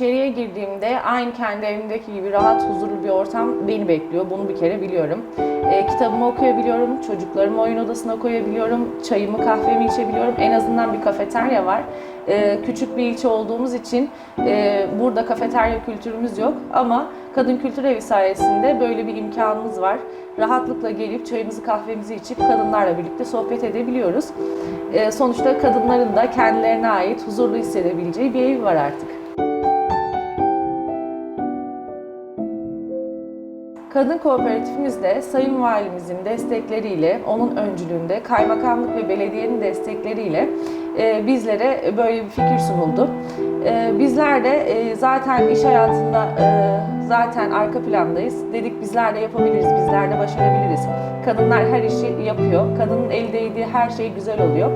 İçeriye girdiğimde aynı kendi evimdeki gibi rahat, huzurlu bir ortam beni bekliyor. Bunu bir kere biliyorum. E, kitabımı okuyabiliyorum, çocuklarımı oyun odasına koyabiliyorum, çayımı, kahvemi içebiliyorum. En azından bir kafeterya var. E, küçük bir ilçe olduğumuz için e, burada kafeterya kültürümüz yok ama Kadın Kültür Evi sayesinde böyle bir imkanımız var. Rahatlıkla gelip çayımızı, kahvemizi içip kadınlarla birlikte sohbet edebiliyoruz. E, sonuçta kadınların da kendilerine ait huzurlu hissedebileceği bir evi var artık. Kadın kooperatifimizde Sayın Valimizin destekleriyle, onun öncülüğünde, kaymakamlık ve belediyenin destekleriyle e, bizlere böyle bir fikir sunuldu. E, bizler de e, zaten iş hayatında e, zaten arka plandayız. Dedik bizler de yapabiliriz, bizler de başarabiliriz. Kadınlar her işi yapıyor. Kadının el değdiği her şey güzel oluyor.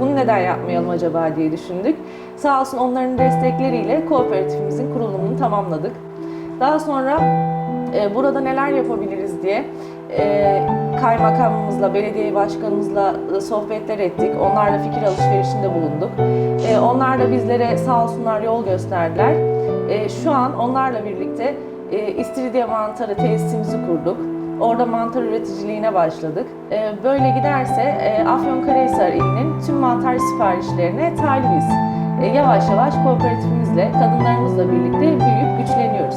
Bunu neden yapmayalım acaba diye düşündük. Sağ olsun onların destekleriyle kooperatifimizin kurulumunu tamamladık. Daha sonra e, burada neler yapabiliriz diye e, kaymakamımızla, belediye başkanımızla sohbetler ettik. Onlarla fikir alışverişinde bulunduk. E, onlar da bizlere sağ olsunlar yol gösterdiler. E, şu an onlarla birlikte e, İstiridye mantarı tesisimizi kurduk. Orada mantar üreticiliğine başladık. E, böyle giderse e, Afyonkarahisar ilinin tüm mantar siparişlerine talibiz. E, yavaş yavaş kooperatifimizle, kadınlarımızla birlikte büyüyüp güçleniyoruz.